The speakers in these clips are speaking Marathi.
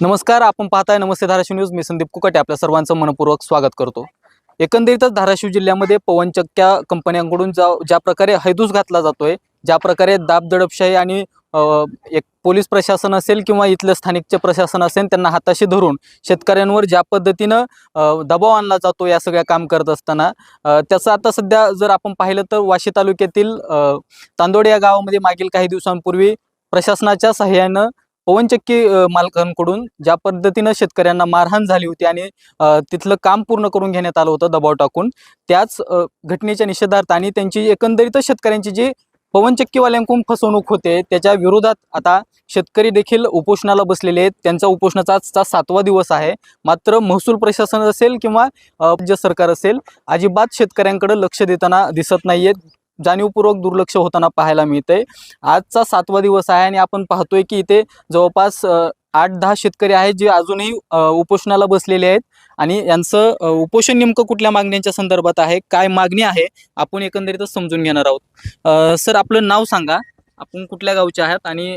नमस्कार आपण पाहताय नमस्ते धाराशिव न्यूज. मी संदीप कुकटे आपल्या सर्वांचं मनपूर्वक स्वागत करतो. एकंदरीतच धाराशिव जिल्ह्यामध्ये पवनचक्क्या कंपन्यांकडून जा ज्या प्रकारे हैदूस घातला जातोय ज्या प्रकारे दाब दडपशाही आणि एक पोलीस प्रशासन असेल किंवा इथलं स्थानिकचे प्रशासन असेल त्यांना हाताशी धरून शेतकऱ्यांवर ज्या पद्धतीनं दबाव आणला जातो या सगळ्या काम करत असताना त्याचं आता सध्या जर आपण पाहिलं तर वाशी तालुक्यातील तांदोड या गावामध्ये मागील काही दिवसांपूर्वी प्रशासनाच्या सहाय्यानं पवनचक्की मालकांकडून ज्या पद्धतीनं शेतकऱ्यांना मारहाण झाली होती आणि तिथलं काम पूर्ण करून घेण्यात आलं होतं दबाव टाकून त्याच घटनेच्या निषेधार्थ आणि त्यांची एकंदरीतच शेतकऱ्यांची जी पवनचक्कीवाल्यांकडून फसवणूक होते त्याच्या विरोधात आता शेतकरी देखील उपोषणाला बसलेले आहेत. त्यांचा उपोषणाचा आजचा सातवा दिवस आहे. मात्र महसूल प्रशासन असेल किंवा राज्य सरकार असेल अजिबात शेतकऱ्यांकडे लक्ष देताना दिसत नाहीये जाणीवपूर्वक दुर्लक्ष होताना पाहायला मिळतंय. आजचा सातवा दिवस आहे आणि आपण पाहतोय की इथे जवळपास आठ दहा शेतकरी आहेत जे अजूनही उपोषणाला बसलेले आहेत आणि यांचं उपोषण नेमकं कुठल्या मागण्यांच्या संदर्भात आहे काय मागणी आहे आपण एकंदरीतच समजून घेणार आहोत. सर आपलं नाव सांगा. आपण कुठल्या गावचे आहात आणि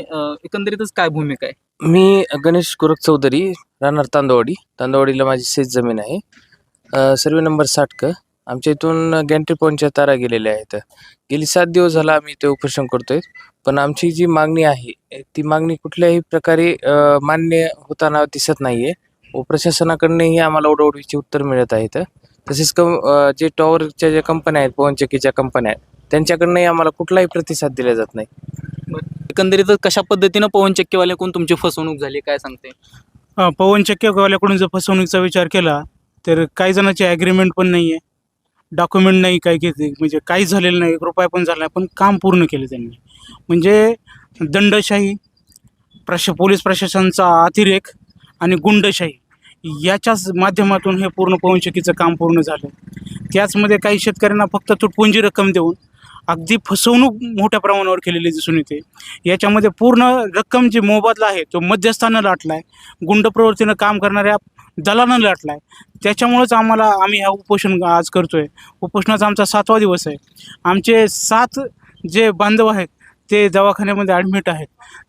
एकंदरीतच काय भूमिका आहे? मी गणेश गोरख चौधरी राहणार तांदवाडी. तांदवाडीला माझी शेत जमीन आहे सर्वे नंबर साठ क. आमच्या इथून गॅन्ट्री पॉईंटच्या तारा गेलेल्या आहेत. गेली सात दिवस झाला आम्ही ते उपोषण करतोय. पण आमची जी मागणी आहे ती मागणी कुठल्याही प्रकारे मान्य होताना दिसत नाहीये. व प्रशासनाकडनंही आम्हाला ओढवडीची उत्तर मिळत आहेत. तसेच कम जे टॉवरच्या ज्या कंपन्या आहेत पवनचक्कीच्या कंपन्या आहेत त्यांच्याकडनंही आम्हाला कुठलाही प्रतिसाद दिला जात नाही. एकंदरीतच कशा पद्धतीनं पवनचक्कीवाल्याकडून तुमची फसवणूक झाली काय सांगते अ, पवन चक्कीवाल्याकडून जर फसवणुकीचा विचार केला तर काही जणांची ॲग्रीमेंट पण नाही आहे डॉक्युमेंट नाही काही घेतले म्हणजे काहीच झालेलं नाही एक रुपया पण झाला नाही पण काम पूर्ण केलं त्यांनी. म्हणजे दंडशाही प्रश पोलीस प्रशासनाचा अतिरेक आणि गुंडशाही याच्याच माध्यमातून हे पूर्ण पवनचक्कीचं काम पूर्ण झालं. त्याचमध्ये काही शेतकऱ्यांना फक्त तुटपुंजी रक्कम देऊन अगदी फसवणूक मोठ्या प्रमाणावर केलेली दिसून येते. याच्यामध्ये पूर्ण रक्कम जी मोबदला आहे तो मध्यस्थानं लाटला आहे गुंड प्रवृत्तीनं काम करणाऱ्या दलानं लाटला आहे त्याच्यामुळंच आम्हाला आम्ही हा उपोषण आज करतो आहे उपोषणाचा आमचा सातवा दिवस आहे. आमचे सात जे बांधव आहेत ते दवाखान्यामध्ये ॲडमिट आहेत.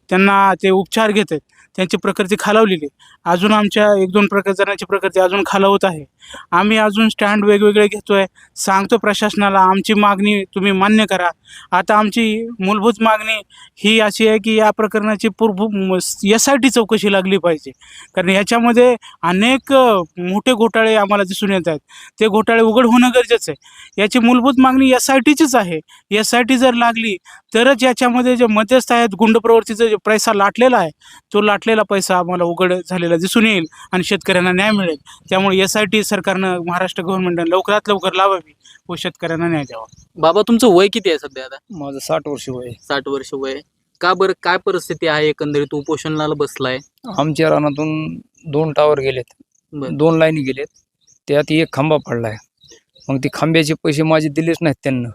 त्यांना ते उपचार घेत आहेत. त्यांची प्रकृती खालावलेली आहे. अजून आमच्या एक दोन प्रकार जणांची प्रकृती अजून खालावत आहे. आम्ही अजून स्टँड वेगवेगळे घेतो आहे सांगतो प्रशासनाला आमची मागणी तुम्ही मान्य करा. आता आमची मूलभूत मागणी ही अशी आहे की या प्रकरणाची पूर्व एस आय टी चौकशी लागली पाहिजे. कारण याच्यामध्ये अनेक मोठे घोटाळे आम्हाला दिसून येत आहेत. ते घोटाळे उघड होणं गरजेचं आहे. याची मूलभूत मागणी एस आय टीचीच आहे. एस आय टी जर लागली तरच याच्यामध्ये जे मध्यस्थ आहेत गुंड प्रवृत्तीचा जो पैसा लाटलेला आहे तो लाटलेला पैसा आम्हाला उघड झालेला दिसून येईल आणि शेतकऱ्यांना न्याय मिळेल. त्यामुळे एस आय टी सरकारनं महाराष्ट्र गव्हर्नमेंटनं लवकरात लवकर लावावी व शेतकऱ्यांना न्याय द्यावा. बाबा तुमचं वय किती आहे सध्या आता? माझं साठ वर्ष वय आहे. साठ वर्ष वय का बरं काय परिस्थिती आहे एकंदरीत? उपोषणाला बसलाय. आमच्या रानातून दोन टावर गेलेत. बरं. दोन लाईनी गेलेत. त्यात एक खांबा पडलाय. मग ते खांब्याचे पैसे माझे दिलेच नाहीत त्यांना.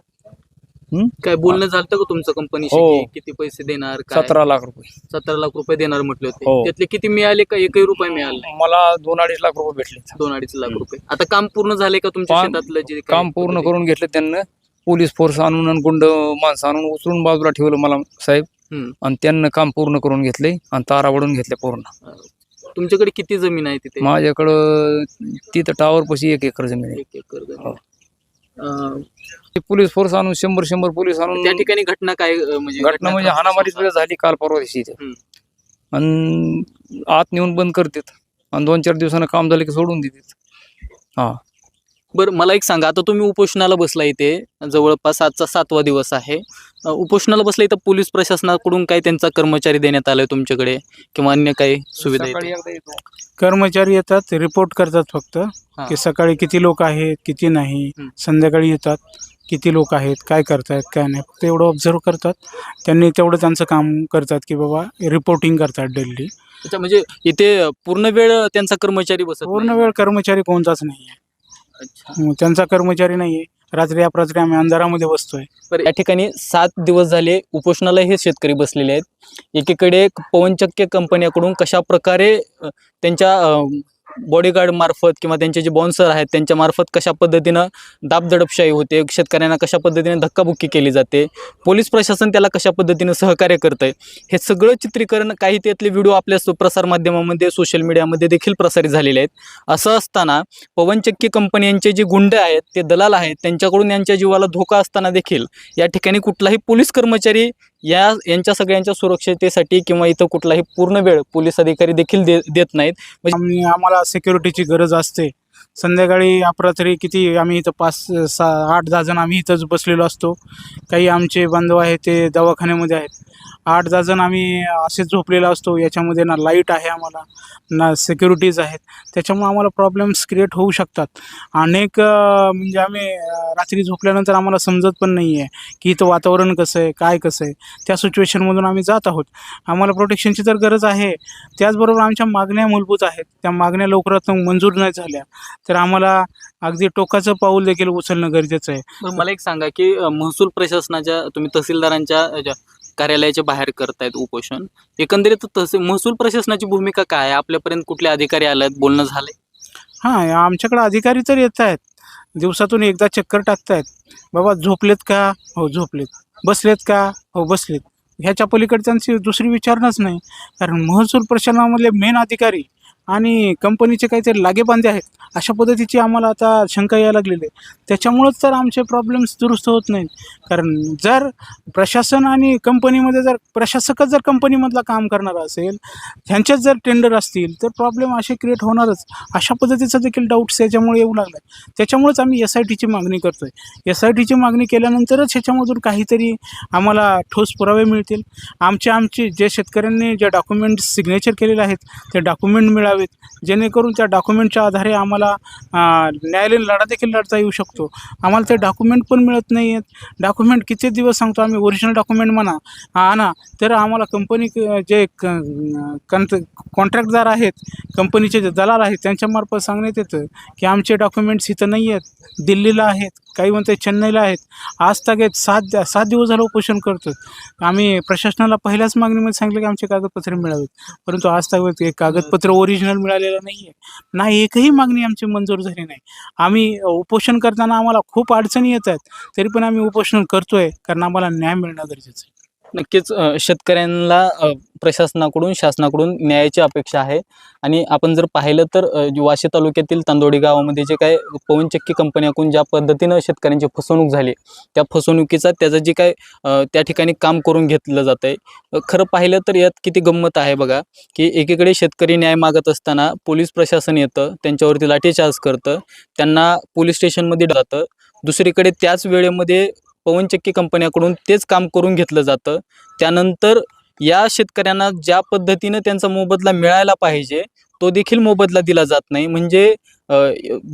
काय बोलणं झालं का तुमचं कंपनीशी हो. किती पैसे देणार काय सतरा लाख रुपये सतरा लाख रुपये देणार म्हटले होते हो. त्यातले किती मिळाले का एकही रुपये मिळाला नाही? मला दोन अडीच लाख रुपये भेटले दोन अडीच लाख रुपये आता काम पूर्ण झाले का तुमच्या काम- शेतातलं जे काही काम पूर्ण होतं ते? करून घेतलं त्यांना पोलीस फोर्स आणून आणि गुंड माणसं आणून उचलून बाजूला ठेवलं मला साहेब हम्म. आणि त्यांना काम पूर्ण करून घेतले आणि तारा वडून घेतले पूर्ण तुमच्याकडे किती जमीन आहे तिथे माझ्याकडं तिथं टावर पशी एक एकर जमीन आहे एक एकर जमीन. हो. ते पोलीस फोर्स आणून शंभर शंभर पोलीस आणून त्या ठिकाणी घटना काय अं, म्हणजे घटना म्हणजे हाणामारी सुद्धा झाली काल परवा दिवशी इथे. हम्म. आणि आत नेऊन बंद करतात. आणि दोन चार दिवसानं काम झालं की सोडून देतात. हा. बरं मला एक सांगा. आता तुम्ही उपोषणाला बसला इथे. जवळपास आजचा सातवा दिवस आहे. उपोषणाला बसला इथं पोलीस प्रशासनाकडून काही त्यांचा कर्मचारी देण्यात आलाय तुमच्याकडे? किंवा अन्य काही सुविधा. कर्मचारी येतात रिपोर्ट करतात फक्त हा. की सकाळी किती लोक आहेत किती नाही हं. संध्याकाळी येतात किती लोक आहेत काय करतायत काय नाही. फक्त एवढं ऑब्झर्व करतात. त्यांनी तेवढं त्यांचं काम करतात की बाबा रिपोर्टिंग करतात डेली अच्छा म्हणजे इथे पूर्ण वेळ त्यांचा कर्मचारी बसत पूर्ण नाही? वेळ कर्मचारी कोणताच नाही आहे अच्छा. त्यांचा कर्मचारी नाही आहे रात्री अपरात्री आम्ही अंधारामध्ये बसतोय. बरं. या ठिकाणी सात दिवस झाले उपोषणाला हे शेतकरी बसलेले आहेत. एकीकडे पवनचक्क्य कंपन्याकडून कशा प्रकारे अ, त्यांच्या अ, बॉडीगार्ड मार्फत किंवा त्यांचे जे बॉन्सर आहेत त्यांच्या मार्फत कशा पद्धतीनं दाबदडपशाही होते शेतकऱ्यांना कशा पद्धतीने धक्काबुक्की केली जाते पोलीस प्रशासन त्याला कशा पद्धतीनं सहकार्य करतं आहे हे सगळं चित्रीकरण काही त्यातले व्हिडिओ आपल्या प्रसारमाध्यमामध्ये सोशल मीडियामध्ये देखील प्रसारित झालेले आहेत. असं असताना पवनचक्की कंपनी यांचे जे गुंड आहेत ते दलाल आहेत त्यांच्याकडून यांच्या जीवाला धोका असताना देखील या ठिकाणी कुठलाही पोलीस कर्मचारी या यांच्या सगळ्यांच्या सुरक्षितेसाठी किंवा इथं कुठलाही पूर्ण वेळ पोलीस अधिकारी देखील दे देत नाहीत. म्हणजे आम्हाला सिक्युरिटीची गरज असते. संध्याकाळी अपरात्री किती आम्ही इथं पाच सहा आठ दहा जण आम्ही इथंच बसलेलो असतो. काही आमचे बांधव आहेत ते दवाखान्यामध्ये आहेत. आठ दहा जण आम्ही असेच झोपलेलो असतो. याच्यामध्ये ना लाइट आहे आम्हाला ना सिक्युरिटीज आहेत. त्याच्यामुळे आम्हाला प्रॉब्लेम्स क्रिएट होऊ शकतात. अनेक म्हणजे आम्ही रात्री झोपल्यानंतर आम्हाला समजत पण नाही आहे की इथं वातावरण कसं आहे काय कसं आहे. त्या सिच्युएशनमधून आम्ही जात आहोत. आम्हाला प्रोटेक्शनची तर गरज आहे. त्याचबरोबर आमच्या मागण्या मूलभूत आहेत. त्या मागण्या लवकरात मंजूर नाही झाल्या तर आम्हाला अगदी टोकाचं पाऊल देखील उचलणं गरजेचं आहे. मला एक सांगा की महसूल प्रशासनाच्या तुम्ही तहसीलदारांच्या कार्यालयाच्या बाहेर करतायत उपोषण. एकंदरीत तसे महसूल प्रशासनाची भूमिका काय आहे? आपल्यापर्यंत कुठले अधिकारी आले आहेत बोलणं झालंय. हां आमच्याकडे अधिकारी तर येत आहेत. दिवसातून एकदा चक्कर टाकतायत. बाबा झोपलेत का? हो झोपलेत. बसलेत का? हो बसलेत. ह्याच्या पलीकडे त्यांची दुसरी विचारणंच नाही. कारण महसूल प्रशासनामधले मेन अधिकारी आणि कंपनीचे काहीतरी लागेबांधे आहेत अशा पद्धतीची आम्हाला आता शंका यायला लागलेली आहे. त्याच्यामुळंच तर आमचे प्रॉब्लेम्स दुरुस्त होत नाहीत. कारण जर प्रशासन आणि कंपनीमध्ये जर प्रशासकच जर कंपनीमधला काम करणारा असेल ह्यांच्याच जर टेंडर असतील तर प्रॉब्लेम असे क्रिएट होणारच. अशा पद्धतीचा देखील डाऊट्स याच्यामुळे येऊ लागला आहे त्याच्यामुळेच आम्ही एस आय टीची मागणी करतो आहे एस आय टीची मागणी केल्यानंतरच ह्याच्यामधून काहीतरी आम्हाला ठोस पुरावे मिळतील. आमचे आमचे जे शेतकऱ्यांनी जे डॉक्युमेंट्स सिग्नेचर केलेले आहेत ते डॉक्युमेंट मिळावे. मिळावेत जेणेकरून त्या डॉक्युमेंटच्या आधारे आम्हाला न्यायालयीन लढा देखील लढता येऊ शकतो. आम्हाला ते डॉक्युमेंट पण मिळत नाही आहेत डॉक्युमेंट किती दिवस सांगतो आम्ही? ओरिजिनल डॉक्युमेंट म्हणा. आणा तर आम्हाला कंपनी जे कंट कॉन्ट्रॅक्टदार आहेत कंपनीचे जे दलाल आहेत त्यांच्यामार्फत सांगण्यात येतं की आमचे डॉक्युमेंट्स इथं नाही आहेत दिल्लीला आहेत. काही म्हणते चेन्नईला आहेत. आज तागेत सात सात दिवस झालं उपोषण करतो आम्ही प्रशासनाला पहिल्याच मागणीमध्ये सांगितलं की आमचे कागदपत्रे मिळावेत. परंतु आज तागेत एक कागदपत्र ओरिजिनल मिळालेलं नाही आहे नाही एकही मागणी आमची मंजूर झाली नाही. आम्ही उपोषण करताना आम्हाला खूप अडचणी येत आहेत. तरी पण आम्ही उपोषण करतोय कारण आम्हाला न्याय मिळणं गरजेचं आहे. नक्कीच शेतकऱ्यांना प्रशासनाकडून शासनाकडून न्यायाची अपेक्षा आहे. आणि आपण जर पाहिलं तर वाशी तालुक्यातील तांदोडी गावामध्ये जे काय पवनचक्की कंपन्याकडून ज्या पद्धतीनं शेतकऱ्यांची फसवणूक झाली त्या फसवणुकीचा त्याचं जे काय त्या ठिकाणी काम करून घेतलं जात आहे खरं पाहिलं तर यात किती गंमत आहे बघा की एकीकडे शेतकरी न्याय मागत असताना पोलीस प्रशासन येतं त्यांच्यावरती लाठीचार्ज करतं त्यांना पोलीस स्टेशनमध्ये जातं दुसरीकडे त्याच वेळेमध्ये पवनचक्की कंपन्याकडून तेच काम करून घेतलं जातं. त्यानंतर या शेतकऱ्यांना ज्या पद्धतीनं त्यांचा मोबदला मिळायला पाहिजे तो देखील मोबदला दिला जात नाही. म्हणजे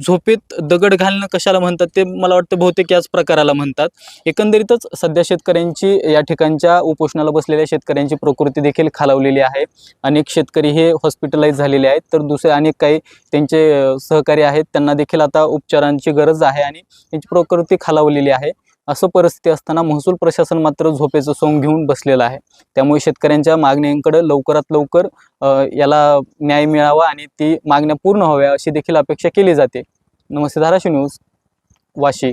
झोपेत दगड घालणं कशाला म्हणतात? ते मला वाटतं बहुतेक याच प्रकाराला म्हणतात. एकंदरीतच सध्या शेतकऱ्यांची या ठिकाणच्या उपोषणाला बसलेल्या शेतकऱ्यांची प्रकृती देखील खालावलेली आहे. अनेक शेतकरी हे हॉस्पिटलाइज झालेले आहेत तर दुसरे अनेक काही त्यांचे सहकारी आहेत त्यांना देखील आता उपचारांची गरज आहे आणि त्यांची प्रकृती खालावलेली आहे. असं परिस्थिती असताना महसूल प्रशासन मात्र झोपेचं सोंग घेऊन बसलेलं आहे. त्यामुळे शेतकऱ्यांच्या मागण्यांकडे लवकरात लवकर याला न्याय मिळावा आणि ती मागण्या पूर्ण व्हाव्या अशी देखील अपेक्षा केली जाते. नमस्ते धाराशिव न्यूज वाशी.